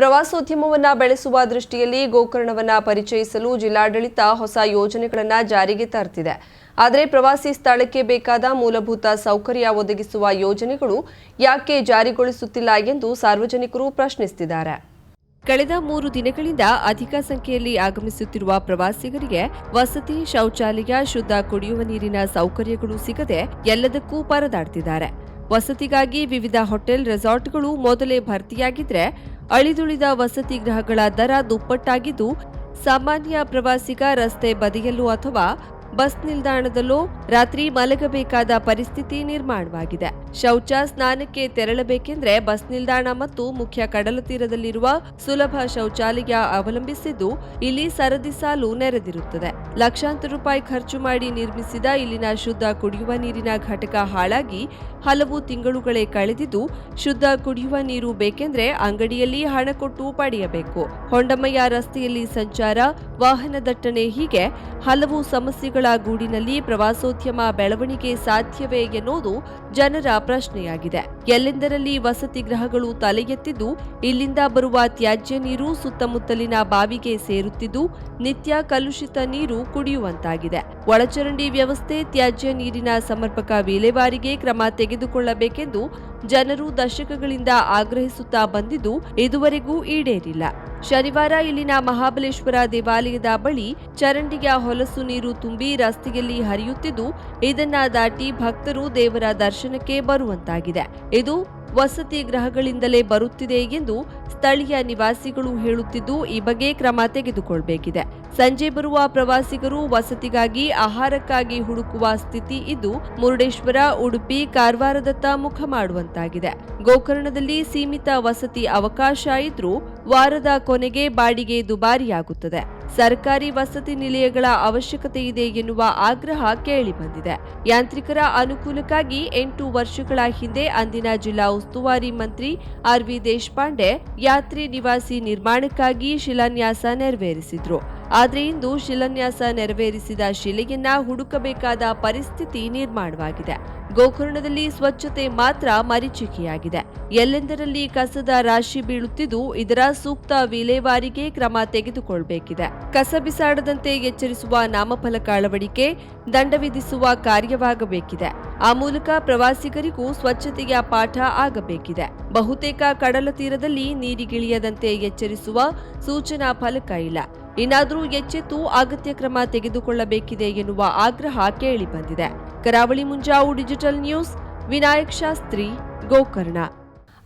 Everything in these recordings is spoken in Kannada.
ಪ್ರವಾಸೋದ್ಯಮವನ್ನ ಬೆಳೆಸುವ ದೃಷ್ಟಿಯಲ್ಲಿ ಗೋಕರ್ಣವನ್ನ ಪರಿಚಯಿಸಲು ಜಿಲ್ಲಾಡಳಿತ ಹೊಸ ಯೋಜನೆಗಳನ್ನು ಜಾರಿಗೆ ತರ್ತಿದೆ. ಆದರೆ ಪ್ರವಾಸಿ ಸ್ಥಳಕ್ಕೆ ಬೇಕಾದ ಮೂಲಭೂತ ಸೌಕರ್ಯ ಒದಗಿಸುವ ಯೋಜನೆಗಳು ಯಾಕೆ ಜಾರಿಗೊಳಿಸುತ್ತಿಲ್ಲ ಎಂದು ಸಾರ್ವಜನಿಕರು ಪ್ರಶ್ನಿಸುತ್ತಿದ್ದಾರೆ ಕಳೆದ ಮೂರು ದಿನಗಳಿಂದ ಅಧಿಕ ಸಂಖ್ಯೆಯಲ್ಲಿ ಆಗಮಿಸುತ್ತಿರುವ ಪ್ರವಾಸಿಗರಿಗೆ ವಸತಿ, ಶೌಚಾಲಯ, ಶುದ್ಧ ಕುಡಿಯುವ ನೀರಿನ ಸೌಕರ್ಯಗಳು ಸಿಗದೆ ಎಲ್ಲದಕ್ಕೂ ಪರದಾಡ್ತಿದ್ದಾರೆ. ವಸತಿಗಾಗಿ ವಿವಿಧ ಹೋಟೆಲ್, ರೆಸಾರ್ಟ್ಗಳು ಮೊದಲೇ ಭರ್ತಿಯಾಗಿದ್ರೆ ಅಳಿದುಳಿದ ವಸತಿ ಗೃಹಗಳ ದರ ದುಪ್ಪಟ್ಟಾಗಿದ್ದು ಸಾಮಾನ್ಯ ಪ್ರವಾಸಿಗ ರಸ್ತೆ ಬದಿಯಲ್ಲೂ ಅಥವಾ ಬಸ್ ನಿಲ್ದಾಣದಲ್ಲೂ ರಾತ್ರಿ ಮಲಗಬೇಕಾದ ಪರಿಸ್ಥಿತಿ ನಿರ್ಮಾಣವಾಗಿದೆ. ಶೌಚ ಸ್ನಾನಕ್ಕೆ ತೆರಳಬೇಕೆಂದ್ರೆ ಬಸ್ ನಿಲ್ದಾಣ ಮತ್ತು ಮುಖ್ಯ ಕಡಲ ತೀರದಲ್ಲಿರುವ ಸುಲಭ ಶೌಚಾಲಯ ಅವಲಂಬಿಸಿದ್ದು ಇಲ್ಲಿ ಸರದಿ ಸಾಲು ನೆರೆದಿರುತ್ತದೆ. ಲಕ್ಷಾಂತರ ರೂಪಾಯಿ ಖರ್ಚು ಮಾಡಿ ನಿರ್ಮಿಸಿದ ಇಲ್ಲಿನ ಶುದ್ಧ ಕುಡಿಯುವ ನೀರಿನ ಘಟಕ ಹಾಳಾಗಿ ಹಲವು ತಿಂಗಳುಗಳೇ ಕಳೆದಿದ್ದು ಶುದ್ಧ ಕುಡಿಯುವ ನೀರು ಬೇಕೆಂದ್ರೆ ಅಂಗಡಿಯಲ್ಲಿ ಹಣ ಕೊಟ್ಟು ಪಡೆಯಬೇಕು. ಹೊಂಡಮಯ್ಯ ರಸ್ತೆಯಲ್ಲಿ ಸಂಚಾರ, ವಾಹನ ದಟ್ಟಣೆ ಹೀಗೆ ಹಲವು ಸಮಸ್ಯೆಗಳ ಗೂಡಿನಲ್ಲಿ ಪ್ರವಾಸೋದ್ಯಮ ಬೆಳವಣಿಗೆ ಸಾಧ್ಯವೇ ಎನ್ನುವುದು ಜನರ ಪ್ರಶ್ನೆಯಾಗಿದೆ. ಎಲ್ಲೆಂದರಲ್ಲಿ ವಸತಿ ಗೃಹಗಳು ತಲೆ ಎತ್ತಿದ್ದು ಇಲ್ಲಿಂದ ಬರುವ ತ್ಯಾಜ್ಯ ನೀರು ಸುತ್ತಮುತ್ತಲಿನ ಬಾವಿಗೆ ಸೇರುತ್ತಿದ್ದು, ನಿತ್ಯ ಕಲುಷಿತ ನೀರು ಕುಡಿಯುವಂತಾಗಿದೆ. ಒಳಚರಂಡಿ ವ್ಯವಸ್ಥೆ ತ್ಯಾಜ್ಯ ನೀರಿನ ಸಮರ್ಪಕ ವಿಲೇವಾರಿಗೆ ಕ್ರಮ ತೆಗೆದುಕೊಳ್ಳಬೇಕೆಂದು ಜನರು ದಶಕಗಳಿಂದ ಆಗ್ರಹಿಸುತ್ತಾ ಬಂದಿದ್ದು, ಇದುವರೆಗೂ ಈಡೇರಿಲ್ಲ. ಶನಿವಾರ ಇಲ್ಲಿನ ಮಹಾಬಲೇಶ್ವರ ದೇವಾಲಯದ ಬಳಿ ಚರಂಡಿಯ ಹೊಲಸು ನೀರು ತುಂಬಿ ರಸ್ತೆಯಲ್ಲಿ ಹರಿಯುತ್ತಿದ್ದು, ಇದನ್ನ ದಾಟಿ ಭಕ್ತರು ದೇವರ ದರ್ಶನಕ್ಕೆ ಬರುವಂತಾಗಿದೆ. ಇದು ವಸತಿ ಗೃಹಗಳಿಂದಲೇ ಬರುತ್ತಿದೆ ಎಂದು ಸ್ಥಳೀಯ ನಿವಾಸಿಗಳು ಹೇಳುತ್ತಿದ್ದು, ಈ ಬಗ್ಗೆ ಕ್ರಮ ತೆಗೆದುಕೊಳ್ಳಬೇಕಿದೆ ಸಂಜೆ ಬರುವ ಪ್ರವಾಸಿಗರು ವಸತಿಗಾಗಿ ಆಹಾರಕ್ಕಾಗಿ ಹುಡುಕುವ ಸ್ಥಿತಿ ಇದ್ದು, ಮುರುಡೇಶ್ವರ, ಉಡುಪಿ, ಕಾರವಾರದತ್ತ ಮುಖ ಮಾಡುವಂತಾಗಿದೆ. ಗೋಕರ್ಣದಲ್ಲಿ ಸೀಮಿತ ವಸತಿ ಅವಕಾಶ ಇದ್ರೂ ವಾರದ ಕೊನೆಗೆ ಬಾಡಿಗೆ ದುಬಾರಿಯಾಗುತ್ತದೆ. ಸರ್ಕಾರಿ ವಸತಿ ನಿಲಯಗಳ ಅವಶ್ಯಕತೆ ಇದೆ ಎನ್ನುವ ಆಗ್ರಹ ಕೇಳಿಬಂದಿದೆ ಯಾಂತ್ರಿಕರ ಅನುಕೂಲಕ್ಕಾಗಿ ಎಂಟು ವರ್ಷಗಳ ಹಿಂದೆ ಅಂದಿನ ಜಿಲ್ಲಾ ಉಸ್ತುವಾರಿ ಮಂತ್ರಿ ಆರ್ ವಿ ದೇಶಪಾಂಡೆ ಯಾತ್ರಿ ನಿವಾಸಿ ನಿರ್ಮಾಣಕ್ಕಾಗಿ ಶಿಲಾನ್ಯಾಸ ನೆರವೇರಿಸಿದ್ರು. ಆದರೆ ಇಂದು ಶಿಲಾನ್ಯಾಸ ನೆರವೇರಿಸಿದ ಶಿಲೆಯನ್ನ ಹುಡುಕಬೇಕಾದ ಪರಿಸ್ಥಿತಿ ನಿರ್ಮಾಣವಾಗಿದೆ. ಗೋಕರ್ಣದಲ್ಲಿ ಸ್ವಚ್ಛತೆ ಮಾತ್ರ ಮರೀಚಿಕೆಯಾಗಿದೆ. ಎಲ್ಲೆಂದರಲ್ಲಿ ಕಸದ ರಾಶಿ ಬೀಳುತ್ತಿದ್ದು, ಇದರ ಸೂಕ್ತ ವಿಲೇವಾರಿಗೆ ಕ್ರಮ ತೆಗೆದುಕೊಳ್ಳಬೇಕಿದೆ ಕಸ ಬಿಸಾಡದಂತೆ ಎಚ್ಚರಿಸುವ ನಾಮಫಲಕ ಅಳವಡಿಕೆ ದಂಡ ವಿಧಿಸುವ ಕಾರ್ಯವಾಗಬೇಕಿದೆ. ಆ ಮೂಲಕ ಪ್ರವಾಸಿಗರಿಗೂ ಸ್ವಚ್ಛತೆಯ ಪಾಠ ಆಗಬೇಕಿದೆ. ಬಹುತೇಕ ಕಡಲ ತೀರದಲ್ಲಿ ನೀರಿಗಿಳಿಯದಂತೆ ಎಚ್ಚರಿಸುವ ಸೂಚನಾ ಫಲಕ ಇಲ್ಲ. ಇನ್ನಾದರೂ ಎಚ್ಚೆತ್ತು ಅಗತ್ಯ ಕ್ರಮ ತೆಗೆದುಕೊಳ್ಳಬೇಕಿದೆ ಎನ್ನುವ ಆಗ್ರಹ ಕೇಳಿಬಂದಿದೆ ಕರಾವಳಿ ಮುಂಜಾವು ಡಿಜಿಟಲ್ ನ್ಯೂಸ್, ವಿನಾಯಕ್ ಶಾಸ್ತ್ರಿ, ಗೋಕರ್ಣ.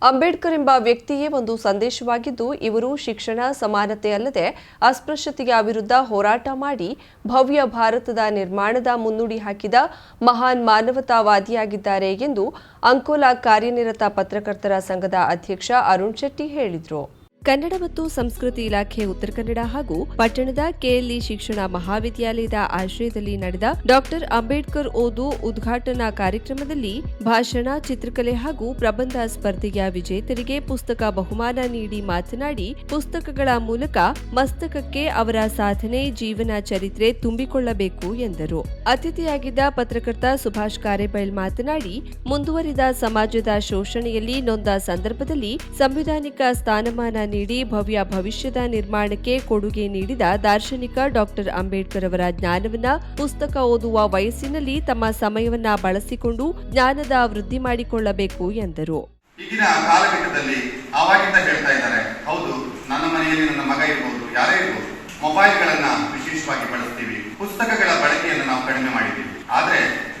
ಅಂಬೇಡ್ಕರ್ ಎಂಬ ವ್ಯಕ್ತಿಯೇ ಒಂದು ಸಂದೇಶವಾಗಿದ್ದು, ಇವರು ಶಿಕ್ಷಣ, ಸಮಾನತೆ ಅಲ್ಲದೆ ಅಸ್ಪೃಶ್ಯತೆಯ ವಿರುದ್ಧ ಹೋರಾಟ ಮಾಡಿ ಭವ್ಯ ಭಾರತದ ನಿರ್ಮಾಣದ ಮುನ್ನುಡಿ ಹಾಕಿದ ಮಹಾನ್ ಮಾನವತಾವಾದಿಯಾಗಿದ್ದಾರೆ ಎಂದು ಅಂಕೋಲಾ ಕಾರ್ಯನಿರತ ಪತ್ರಕರ್ತರ ಸಂಘದ ಅಧ್ಯಕ್ಷ ಅರುಣ್ ಶೆಟ್ಟಿ ಹೇಳಿದರು. ಕನ್ನಡ ಮತ್ತು ಸಂಸ್ಕೃತಿ ಇಲಾಖೆ ಉತ್ತರ ಕನ್ನಡ ಹಾಗೂ ಪಟ್ಟಣದ ಕೆಎಲ್ಇ ಶಿಕ್ಷಣ ಮಹಾವಿದ್ಯಾಲಯದ ಆಶ್ರಯದಲ್ಲಿ ನಡೆದ ಡಾಕ್ಟರ್ ಅಂಬೇಡ್ಕರ್ ಓದು ಉದ್ಘಾಟನಾ ಕಾರ್ಯಕ್ರಮದಲ್ಲಿ ಭಾಷಣ, ಚಿತ್ರಕಲೆ ಹಾಗೂ ಪ್ರಬಂಧ ಸ್ಪರ್ಧೆಯ ವಿಜೇತರಿಗೆ ಪುಸ್ತಕ ಬಹುಮಾನ ನೀಡಿ ಮಾತನಾಡಿ, ಪುಸ್ತಕಗಳ ಮೂಲಕ ಮಸ್ತಕಕ್ಕೆ ಅವರ ಸಾಧನೆ, ಜೀವನ ಚರಿತ್ರೆ ತುಂಬಿಕೊಳ್ಳಬೇಕು ಎಂದರು. ಅತಿಥಿಯಾಗಿದ್ದ ಪತ್ರಕರ್ತ ಸುಭಾಷ್ ಕಾರೇಬೈಲ್ ಮಾತನಾಡಿ, ಮುಂದುವರಿದ ಸಮಾಜದ ಶೋಷಣೆಯಲ್ಲಿ ನೊಂದ ಸಂದರ್ಭದಲ್ಲಿ ಸಂವಿಧಾನಿಕ ಸ್ಥಾನಮಾನ ನೀಡಿ ಭವ್ಯ ಭವಿಷ್ಯದ ನಿರ್ಮಾಣಕ್ಕೆ ಕೊಡುಗೆ ನೀಡಿದ ದಾರ್ಶನಿಕ ಡಾಕ್ಟರ್ ಅಂಬೇಡ್ಕರ್ ಅವರ ಜ್ಞಾನವನ್ನ ಪುಸ್ತಕ ಓದುವ ವಯಸ್ಸಿನಲ್ಲಿ ತಮ್ಮ ಸಮಯವನ್ನ ಬಳಸಿಕೊಂಡು ಜ್ಞಾನದ ವೃದ್ಧಿ ಮಾಡಿಕೊಳ್ಳಬೇಕು ಎಂದರು. ಈಗಿನ ಕಾಲಘಟ್ಟದಲ್ಲಿ ಆವಾಗಿಂದ ಹೇಳ್ತಾ ಇದ್ದಾರೆ, ಹೌದು, ನನ್ನ ಮನೆಯಲ್ಲಿ ನನ್ನ ಮಗ ಇರ್ಬೋದು, ಯಾರೇ ಇರ್ಬೋದು, ಮೊಬೈಲ್ಗಳನ್ನ ವಿಶೇಷವಾಗಿ ಬಳಸ್ತೀವಿ, ಪುಸ್ತಕಗಳ ಬಳಕೆಯನ್ನು ನಾವು ಕಡಿಮೆ ಮಾಡಿದ್ದೀವಿ. ಆದ್ರೆ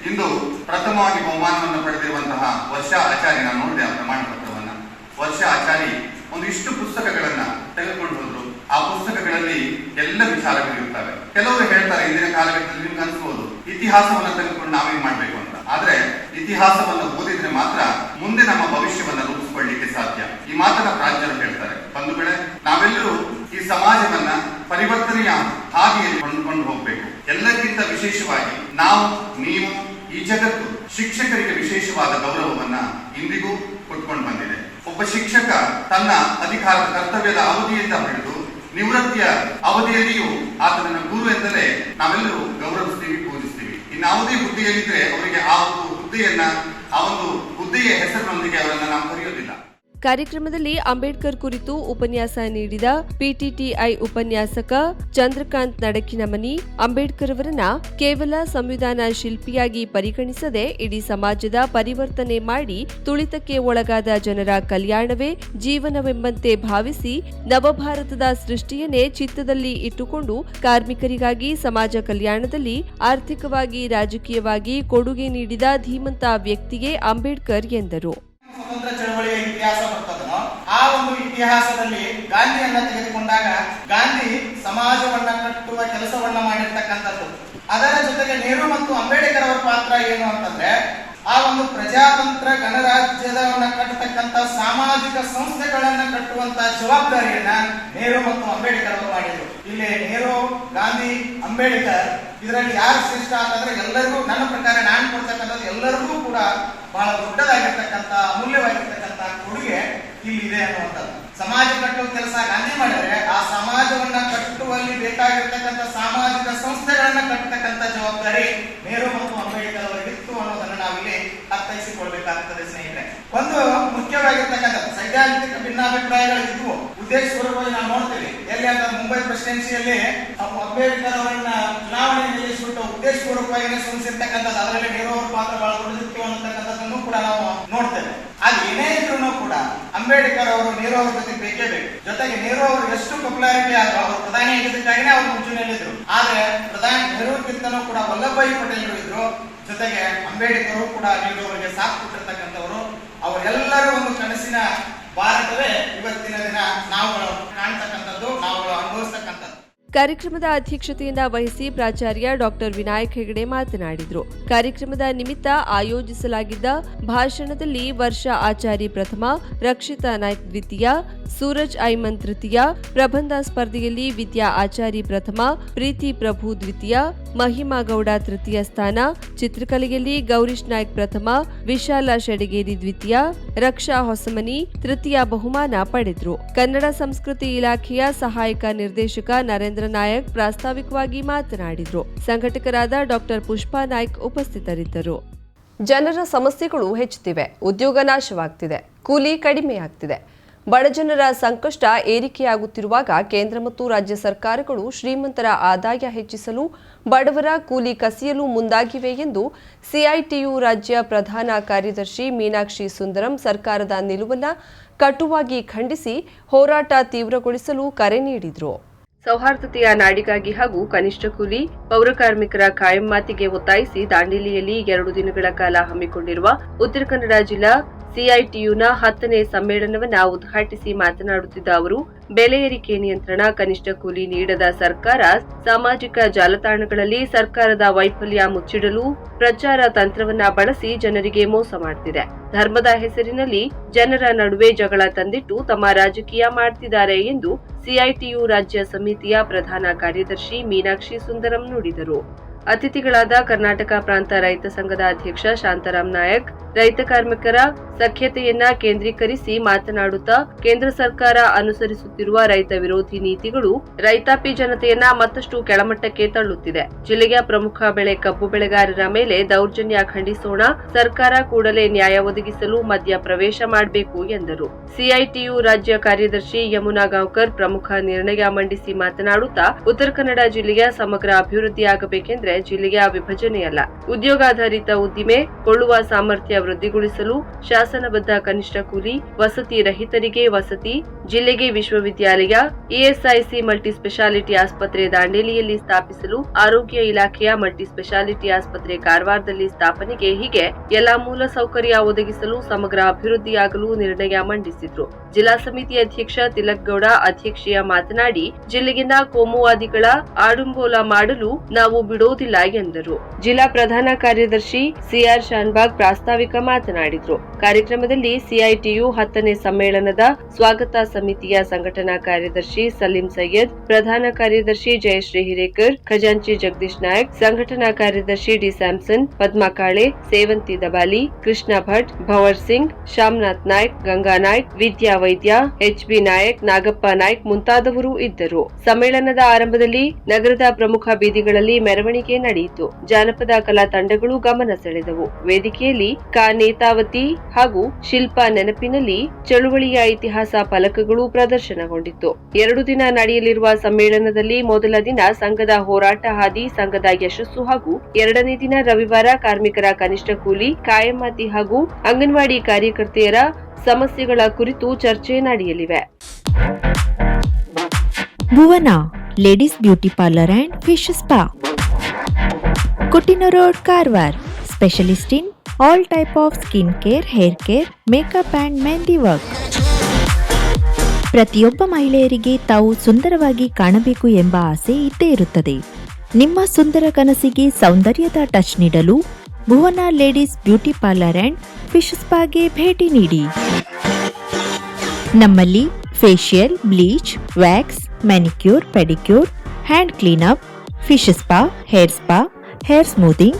ಇಂದು ಪ್ರಥಮವಾಗಿ ಬಹುಮಾನವನ್ನು ಪಡೆದಿರುವಂತಹ ವರ್ಷ ಆಚಾರ್ಯ ನಾನು ನೋಡಿದೆ ಆ ಪ್ರಮಾಣ ಪತ್ರವನ್ನ ವರ್ಷ ಆಚಾರಿ ಒಂದಿಷ್ಟು ಪುಸ್ತಕಗಳನ್ನ ತೆಗೆದುಕೊಂಡು ಹೋದ್ರು ಆ ಪುಸ್ತಕಗಳಲ್ಲಿ ಎಲ್ಲ ವಿಚಾರಗಳು ಇರ್ತವೆ. ಕೆಲವರು ಹೇಳ್ತಾರೆ, ಇಂದಿನ ಕಾಲಘಟ್ಟದಲ್ಲಿ ನಿಮ್ಗೆ ಅನ್ಸ್ಬೋದು, ಇತಿಹಾಸವನ್ನ ತೆಗೆದುಕೊಂಡು ನಾವೇನ್ ಮಾಡ್ಬೇಕು ಅಂತ. ಆದ್ರೆ ಇತಿಹಾಸವನ್ನು ಓದಿದ್ರೆ ಮಾತ್ರ ಮುಂದೆ ನಮ್ಮ ಭವಿಷ್ಯವನ್ನ ರೂಪಿಸಿಕೊಳ್ಳಿಕ್ಕೆ ಸಾಧ್ಯ. ಈ ಮಾತನ್ನ ಪ್ರಾಜ್ಞರು ಹೇಳ್ತಾರೆ. ಬಂಧುಗಳೇ, ನಾವೆಲ್ಲರೂ ಈ ಸಮಾಜವನ್ನ ಪರಿವರ್ತನೆಯ ಹಾದಿಯಲ್ಲಿ ಕೊಂಡುಕೊಂಡು ಹೋಗ್ಬೇಕು. ಎಲ್ಲಕ್ಕಿಂತ ವಿಶೇಷವಾಗಿ ನಾವು, ನೀವು, ಈ ಜಗತ್ತು ಶಿಕ್ಷಕರಿಗೆ ವಿಶೇಷವಾದ ಗೌರವವನ್ನ ಇಂದಿಗೂ ಕೊಟ್ಕೊಂಡು ಬಂದಿದೆ. ಒಬ್ಬ ಶಿಕ್ಷಕ ತನ್ನ ಅಧಿಕಾರದ ಕರ್ತವ್ಯದ ಅವಧಿಯಿಂದ ಹಿಡಿದು ನಿವೃತ್ತಿಯ ಅವಧಿಯಲ್ಲಿಯೂ ಆತನನ್ನು ಗುರು ಎಂದರೆ ನಾವೆಲ್ಲರೂ ಗೌರವಿಸ್ತೀವಿ, ಪೂಜಿಸ್ತೀವಿ. ಇನ್ನಾವುದೇ ಹುದ್ದೆಯಲ್ಲಿದ್ರೆ ಅವರಿಗೆ ಆ ಒಂದು ಹುದ್ದೆಯನ್ನ, ಆ ಒಂದು ಹುದ್ದೆಯ ಹೆಸರಿನೊಂದಿಗೆ ಅವರನ್ನ ನಾವು ಕಾರ್ಯಕ್ರಮದಲ್ಲಿ ಅಂಬೇಡ್ಕರ್ ಕುರಿತು ಉಪನ್ಯಾಸ ನೀಡಿದ ಪಿಟಿಟಿಐ ಉಪನ್ಯಾಸಕ ಚಂದ್ರಕಾಂತ್ ನಡಕಿನಮನಿ ಅಂಬೇಡ್ಕರ್ ಅವರನ್ನ ಕೇವಲ ಸಂವಿಧಾನ ಶಿಲ್ಪಿಯಾಗಿ ಪರಿಗಣಿಸದೆ ಇಡೀ ಸಮಾಜದ ಪರಿವರ್ತನೆ ಮಾಡಿ ತುಳಿತಕ್ಕೆ ಒಳಗಾದ ಜನರ ಕಲ್ಯಾಣವೇ ಜೀವನವೆಂಬಂತೆ ಭಾವಿಸಿ ನವಭಾರತದ ಸೃಷ್ಟಿಯನ್ನೇ ಚಿತ್ತದಲ್ಲಿ ಇಟ್ಟುಕೊಂಡು ಕಾರ್ಮಿಕರಿಗಾಗಿ ಸಮಾಜ ಕಲ್ಯಾಣದಲ್ಲಿ ಆರ್ಥಿಕವಾಗಿ ರಾಜಕೀಯವಾಗಿ ಕೊಡುಗೆ ನೀಡಿದ ಧೀಮಂತ ವ್ಯಕ್ತಿಗೆ ಅಂಬೇಡ್ಕರ್ ಎಂದರು. ಸ್ವತಂತ್ರ ಚಳವಳಿಯ ಇತಿಹಾಸ ಬರ್ತದನೋ ಆ ಒಂದು ಇತಿಹಾಸದಲ್ಲಿ ಗಾಂಧಿಯನ್ನ ತೆಗೆದುಕೊಂಡಾಗ ಗಾಂಧಿ ಸಮಾಜವನ್ನ ಕಟ್ಟುವ ಕೆಲಸವನ್ನ ಮಾಡಿರ್ತಕ್ಕಂಥದ್ದು. ಅದರ ಜೊತೆಗೆ ನೆಹರು ಮತ್ತು ಅಂಬೇಡ್ಕರ್ ಅವರ ಪಾತ್ರ ಏನು ಅಂತಂದ್ರೆ ಆ ಒಂದು ಪ್ರಜಾತಂತ್ರ ಗಣರಾಜ್ಯದವನ್ನ ಕಟ್ಟತಕ್ಕಂತ ಸಾಮಾಜಿಕ ಸಂಸ್ಥೆಗಳನ್ನ ಕಟ್ಟುವಂತ ಜವಾಬ್ದಾರಿಯನ್ನ ನೆಹರು ಮತ್ತು ಅಂಬೇಡ್ಕರ್ ಅವರು ಮಾಡಿದ್ರು. ಇಲ್ಲಿ ನೆಹರು, ಗಾಂಧಿ, ಅಂಬೇಡ್ಕರ್ ಇದರಲ್ಲಿ ಯಾರು ಶ್ರೇಷ್ಠ ಅಂತಂದ್ರೆ ಎಲ್ಲರಿಗೂ ನನ್ನ ಪ್ರಕಾರ ನಾನು ಕೊಡ್ತಕ್ಕಂಥದ್ದು ಎಲ್ಲರಿಗೂ ಕೂಡ ಬಹಳ ದೊಡ್ಡದಾಗಿರ್ತಕ್ಕಂಥ, ಅಮೂಲ್ಯವಾಗಿರ್ತಕ್ಕಂಥ ಕೊಡುಗೆ ಇಲ್ಲಿ ಇದೆ ಅನ್ನುವಂಥದ್ದು. ಸಮಾಜ ಕಟ್ಟುವ ಕೆಲಸ ಗಾಂಧಿ ಮಾಡಿದ್ರೆ ಆ ಸಮಾಜವನ್ನ ಕಟ್ಟುವಲ್ಲಿ ಬೇಕಾಗಿರ್ತಕ್ಕಂಥ ಸಾಮಾಜಿಕ ಸಂಸ್ಥೆಗಳನ್ನ ಕಟ್ಟತಕ್ಕಂಥ ಜವಾಬ್ದಾರಿ ನೆಹರು ಮತ್ತು ಅಂಬೇಡ್ಕರ್ ಅವರಿಗಿತ್ತು ಅನ್ನೋದನ್ನ ಅರ್ಥೈಸಿಕೊಳ್ಬೇಕಾಗ್ತದೆ, ಸ್ನೇಹಿತರೆ. ಒಂದು ಮುಖ್ಯವಾಗಿರ್ತಕ್ಕಂಥ ಸೈದ್ಧಾಂತಿಕ ಭಿನ್ನಾಭಿಪ್ರಾಯಗಳು ಇದ್ವು ಉದ್ದೇಶಪೂರ್ವಕವಾಗಿ ನಾವು ನೋಡ್ತೀವಿ. ಎಲ್ಲಿ ಅಂದ್ರೆ ಮುಂಬೈ ಪ್ರೆಸಿಡೆನ್ಸಿಯಲ್ಲಿ ಅಂಬೇಡ್ಕರ್ ಅವರನ್ನ ಚುನಾವಣೆ ನಿಲ್ಲಿಸಿಬಿಟ್ಟು ಉದ್ದೇಶಪೂರ್ವಕವಾಗಿ ಸೋಲಿಸಿರ್ತಕ್ಕಂಥದ್ದು ಅದರಲ್ಲಿ ನೀರೋ ಪಾತ್ರ ಬಹಳ ದೊಡ್ಡದಿತ್ತು ಅನ್ನತಕ್ಕಂಥದ್ದನ್ನು ಕೂಡ ನಾವು ನೋಡ್ತೇವೆ. ಅದು ಏನೇ ಇದ್ರು ಕೂಡ ಅಂಬೇಡ್ಕರ್ ಅವರು ನೀರೋ ಅವ್ರ ಜೊತೆ ಬೇಕೇ ಬೇಕು. ಜೊತೆಗೆ ನೀರೋ ಅವರು ಎಷ್ಟು ಪಾಪ್ಯುಲಾರಿಟಿ ಆದ್ರು ಅವರು ಪ್ರಧಾನಿ ಆಗಿದ್ದಕ್ಕಾಗಿನೇ ಅವರು ಮುಂಚೂಣಿಯಲ್ಲಿದ್ರು ಆದ್ರೆ ಪ್ರಧಾನಿ ನೆಹರುಕ್ಕಿಂತನೂ ಕೂಡ ವಲ್ಲಭಾಯಿ ಪಟೇಲ್ ಇದ್ರು. ಜೊತೆಗೆ ಅಂಬೇಡ್ಕರ್ ಕೂಡ ನೀಡುವವರಿಗೆ ಸಾಥ್ ಕೊಟ್ಟಿರ್ತಕ್ಕಂಥವರು. ಅವರೆಲ್ಲರೂ ಒಂದು ಕನಸಿನ ಭಾರತವೇ ಇವತ್ತಿನ ದಿನ ನಾವುಗಳು ಕಾಣ್ತಕ್ಕಂಥದ್ದು, ನಾವುಗಳು ಅನುಭವಿಸ್ತಕ್ಕಂಥದ್ದು. ಕಾರ್ಯಕ್ರಮದ ಅಧ್ಯಕ್ಷತೆಯಿಂದ ವಹಿಸಿ ಪ್ರಾಚಾರ್ಯ ಡಾಕ್ಟರ್ ವಿನಾಯಕ್ ಹೆಗಡೆ ಮಾತನಾಡಿದರು. ಕಾರ್ಯಕ್ರಮದ ನಿಮಿತ್ತ ಆಯೋಜಿಸಲಾಗಿದ್ದ ಭಾಷಣದಲ್ಲಿ ವರ್ಷ ಆಚಾರಿ ಪ್ರಥಮ, ರಕ್ಷಿತಾ ನಾಯ್ಕ್ ದ್ವಿತೀಯ, ಸೂರಜ್ ಐಮನ್ ತೃತೀಯ, ಪ್ರಬಂಧ ಸ್ಪರ್ಧೆಯಲ್ಲಿ ವಿದ್ಯಾ ಆಚಾರಿ ಪ್ರಥಮ, ಪ್ರೀತಿ ಪ್ರಭು ದ್ವಿತೀಯ ಮಹಿಮಾ ಗೌಡ ತೃತೀಯ ಸ್ಥಾನ, ಚಿತ್ರಕಲೆಯಲ್ಲಿ ಗೌರೀಶ್ ನಾಯ್ಕ್ ಪ್ರಥಮ, ವಿಶಾಲ ಶೆಡಗೇರಿ ದ್ವಿತೀಯ, ರಕ್ಷಾ ಹೊಸಮನಿ ತೃತೀಯ ಬಹುಮಾನ ಪಡೆದ್ರು. ಕನ್ನಡ ಸಂಸ್ಕೃತಿ ಇಲಾಖೆಯ ಸಹಾಯಕ ನಿರ್ದೇಶಕ ನರೇಂದ್ರ ನಾಯಕ್ ಪ್ರಾಸ್ತಾವಿಕವಾಗಿ ಮಾತನಾಡಿದರು. ಸಂಘಟಕರಾದ ಡಾಕ್ಟರ್ ಪುಷ್ಪಾ ನಾಯ್ಕ್ ಉಪಸ್ಥಿತರಿದ್ದರು. ಜನರ ಸಮಸ್ಯೆಗಳು ಹೆಚ್ಚುತ್ತಿವೆ, ಉದ್ಯೋಗ ನಾಶವಾಗ್ತಿದೆ, ಕೂಲಿ ಕಡಿಮೆಯಾಗ್ತಿದೆ. ಬಡಜನರ ಸಂಕಷ್ಟ ಏರಿಕೆಯಾಗುತ್ತಿರುವಾಗ ಕೇಂದ್ರ ಮತ್ತು ರಾಜ್ಯ ಸರ್ಕಾರಗಳು ಶ್ರೀಮಂತರ ಆದಾಯ ಹೆಚ್ಚಿಸಲು, ಬಡವರ ಕೂಲಿ ಕಸಿಯಲು ಮುಂದಾಗಿವೆ ಎಂದು ಸಿಐಟಿಯು ರಾಜ್ಯ ಪ್ರಧಾನ ಕಾರ್ಯದರ್ಶಿ ಮೀನಾಕ್ಷಿ ಸುಂದರಂ ಸರ್ಕಾರದ ನಿಲುವನ್ನು ಕಟುವಾಗಿ ಖಂಡಿಸಿ ಹೋರಾಟ ತೀವ್ರಗೊಳಿಸಲು ಕರೆ ನೀಡಿದರು. ಸೌಹಾರ್ದತೆಯ ನಾಡಿಗಾಗಿ ಹಾಗೂ ಕನಿಷ್ಠ ಕೂಲಿ, ಪೌರ ಕಾರ್ಮಿಕರ ಕಾಯಂ ಮಾತಿಗೆ ಒತ್ತಾಯಿಸಿ ದಾಂಡೇಲಿಯಲ್ಲಿ ಎರಡು ದಿನಗಳ ಕಾಲ ಹಮ್ಮಿಕೊಂಡಿರುವ ಉತ್ತರ ಕನ್ನಡ ಜಿಲ್ಲಾ ಸಿಐಟಿಯುನ ಹತ್ತನೇ ಸಮ್ಮೇಳನವನ್ನ ಉದ್ಘಾಟಿಸಿ ಮಾತನಾಡುತ್ತಿದ್ದ ಅವರು, ಬೆಲೆ ಏರಿಕೆ ನಿಯಂತ್ರಣ, ಕನಿಷ್ಠ ಕೂಲಿ ನೀಡದ ಸರ್ಕಾರ, ಸಾಮಾಜಿಕ ಜಾಲತಾಣಗಳಲ್ಲಿ ಸರ್ಕಾರದ ವೈಫಲ್ಯ ಮುಚ್ಚಿಡಲು ಪ್ರಚಾರ ತಂತ್ರವನ್ನ ಬಳಸಿ ಜನರಿಗೆ ಮೋಸ ಮಾಡ್ತಿದೆ. ಧರ್ಮದ ಹೆಸರಿನಲ್ಲಿ ಜನರ ನಡುವೆ ಜಗಳ ತಂದಿಟ್ಟು ತಮ್ಮ ರಾಜಕೀಯ ಮಾಡ್ತಿದ್ದಾರೆ ಎಂದು ಸಿಐಟಿಯು ರಾಜ್ಯ ಸಮಿತಿಯ ಪ್ರಧಾನ ಕಾರ್ಯದರ್ಶಿ ಮೀನಾಕ್ಷಿ ಸುಂದರಂ ನುಡಿದರು. ಅತಿಥಿಗಳಾದ ಕರ್ನಾಟಕ ಪ್ರಾಂತ ರೈತ ಸಂಘದ ಅಧ್ಯಕ್ಷ ಶಾಂತಾರಾಮ್ ನಾಯಕ್, ರೈತ ಕಾರ್ಮಿಕರ ಸಖ್ಯತೆಯನ್ನ ಕೇಂದ್ರೀಕರಿಸಿ ಮಾತನಾಡುತ್ತಾ ಕೇಂದ್ರ ಸರ್ಕಾರ ಅನುಸರಿಸುತ್ತಿರುವ ರೈತ ವಿರೋಧಿ ನೀತಿಗಳು ರೈತಾಪಿ ಜನತೆಯನ್ನ ಮತ್ತಷ್ಟು ಕೆಳಮಟ್ಟಕ್ಕೆ ತಳ್ಳುತ್ತಿದೆ. ಜಿಲ್ಲೆಯ ಪ್ರಮುಖ ಬೆಳೆ ಕಬ್ಬು ಬೆಳೆಗಾರರ ಮೇಲೆ ದೌರ್ಜನ್ಯ ಖಂಡಿಸೋಣ, ಸರ್ಕಾರ ಕೂಡಲೇ ನ್ಯಾಯ ಒದಗಿಸಲು ಮಧ್ಯ ಪ್ರವೇಶ ಮಾಡಬೇಕು ಎಂದರು. ಸಿಐಟಿಯು ರಾಜ್ಯ ಕಾರ್ಯದರ್ಶಿ ಯಮುನಾ ಗಾಂವ್ಕರ್ ಪ್ರಮುಖ ನಿರ್ಣಯ ಮಂಡಿಸಿ ಮಾತನಾಡುತ್ತಾ, ಉತ್ತರ ಕನ್ನಡ ಜಿಲ್ಲೆಯ ಸಮಗ್ರ ಅಭಿವೃದ್ಧಿಯಾಗಬೇಕೆಂದ್ರೆ ಜಿಲ್ಲೆಯ ವಿಭಜನೆಯಲ್ಲ ಉದ್ಯೋಗಾಧಾರಿತ ಉದ್ದಿಮೆ, ಕೊಳ್ಳುವ ಸಾಮರ್ಥ್ಯ ವೃದ್ಧಿಗೊಳಿಸಲು ಶಾಸನಬದ್ಧ ಕನಿಷ್ಠ ಕೂಲಿ, ವಸತಿ ರಹಿತರಿಗೆ ವಸತಿ, ಜಿಲ್ಲೆಗೆ ವಿಶ್ವವಿದ್ಯಾಲಯ ಇಎಸ್ಐಸಿ ಮಲ್ಟಿ ಸ್ಪೆಷಾಲಿಟಿ ಆಸ್ಪತ್ರೆ ದಾಂಡೇಲಿಯಲ್ಲಿ ಸ್ಥಾಪಿಸಲು ಆರೋಗ್ಯ ಇಲಾಖೆಯ ಮಲ್ಟಿ ಸ್ಪೆಷಾಲಿಟಿ ಆಸ್ಪತ್ರೆ ಕಾರವಾರದಲ್ಲಿ ಸ್ಥಾಪನೆಗೆ ಹೀಗೆ ಎಲ್ಲಾ ಮೂಲ ಸೌಕರ್ಯ ಒದಗಿಸಲು ಸಮಗ್ರ ಅಭಿವೃದ್ಧಿಯಾಗಲು ನಿರ್ಣಯ ಮಂಡಿಸಿದ್ರು. ಜಿಲ್ಲಾ ಸಮಿತಿ ಅಧ್ಯಕ್ಷ ತಿಲಕ್ ಗೌಡ ಅಧ್ಯಕ್ಷೀಯ ಮಾತನಾಡಿ, ಜಿಲ್ಲೆಗಿನ ಕೋಮುವಾದಿಗಳ ಆಡುಂಬೋಲ ಮಾಡಲು ನಾವು ಬಿಡೋದಿಲ್ಲ. ಎಂದರು. ಜಿಲ್ಲಾ ಪ್ರಧಾನ ಕಾರ್ಯದರ್ಶಿ ಸಿಆರ್ ಶಾನ್ಬಾಗ್ ಪ್ರಾಸ್ತಾವಿಕ ಮಾತನಾಡಿದ್ರು. ಕಾರ್ಯಕ್ರಮದಲ್ಲಿ ಸಿಐಟಿಯು ಹತ್ತನೇ ಸಮ್ಮೇಳನದ ಸ್ವಾಗತ ಸಮಿತಿಯ ಸಂಘಟನಾ ಕಾರ್ಯದರ್ಶಿ ಸಲೀಂ ಸೈಯದ್, ಪ್ರಧಾನ ಕಾರ್ಯದರ್ಶಿ ಜಯಶ್ರೀ ಹಿರೇಕರ್, ಖಜಾಂಚಿ ಜಗದೀಶ್ ನಾಯಕ್, ಸಂಘಟನಾ ಕಾರ್ಯದರ್ಶಿ D Samson, Padma Kale, Sevanti Dabali, Krishna Bhat, Bhavar Singh, Shyamnath Naik, Ganga Naik, Vidya Vaidya, H B Nayak, Nagappa Naik ಮುಂತಾದವರು ಇದ್ದರು. ಸಮ್ಮೇಳನದ ಆರಂಭದಲ್ಲಿ ನಗರದ ಪ್ರಮುಖ ಬೀದಿಗಳಲ್ಲಿ ಮೆರವಣಿಗೆ ನಡೆಯಿತು. ಜಾನಪದ ಕಲಾ ತಂಡಗಳು ಗಮನ ಸೆಳೆದವು. ವೇದಿಕೆಯಲ್ಲಿ ಕಾ. ನೇತಾವತಿ ಹಾಗೂ ಶಿಲ್ಪ ನೆನಪಿನಲ್ಲಿ ಚಳುವಳಿಯ ಇತಿಹಾಸ ಫಲಕಗಳು ಪ್ರದರ್ಶನಗೊಂಡಿತ್ತು. ಎರಡು ದಿನ ನಡೆಯಲಿರುವ ಸಮ್ಮೇಳನದಲ್ಲಿ ಮೊದಲ ದಿನ ಸಂಘದ ಹೋರಾಟ ಹಾದಿ, ಸಂಘದ ಯಶಸ್ಸು ಹಾಗೂ ಎರಡನೇ ದಿನ ರವಿವಾರ ಕಾರ್ಮಿಕರ ಕನಿಷ್ಠ ಕೂಲಿ, ಕಾಯಮಾತಿ ಹಾಗೂ ಅಂಗನವಾಡಿ ಕಾರ್ಯಕರ್ತೆಯರ ಸಮಸ್ಯೆಗಳ ಕುರಿತು ಚರ್ಚೆ ನಡೆಯಲಿವೆ. Bhuvana, ladies beauty parlour and fish spa. Kottina road Karwar, specialist in all type of skin care hair care makeup and mehndi work ಪ್ರತಿಯೊಬ್ಬ ಮಹಿಳೆಯರಿಗೆ ತಾವು ಸುಂದರವಾಗಿ ಕಾಣಬೇಕು ಎಂಬ ಆಸೆ ಇದ್ದೇ ಇರುತ್ತದೆ. ನಿಮ್ಮ ಸುಂದರ ಕನಸಿಗೆ ಸೌಂದರ್ಯದ ಟಚ್ ನೀಡಲು Bhuvana ladies beauty parlour and fish ಸ್ಪಾಗೆ ಭೇಟಿ ನೀಡಿ. ನಮ್ಮಲ್ಲಿ facial bleach wax manicure pedicure hand cleanup fish spa hair spa hair smoothing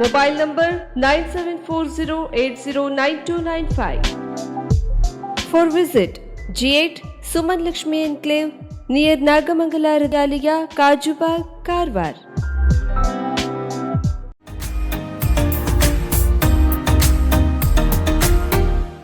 Mobile number 9740809295. For visit G8 Suman Lakshmi Enclave near Nagamangala Radalaya, Kajubag, Karwar.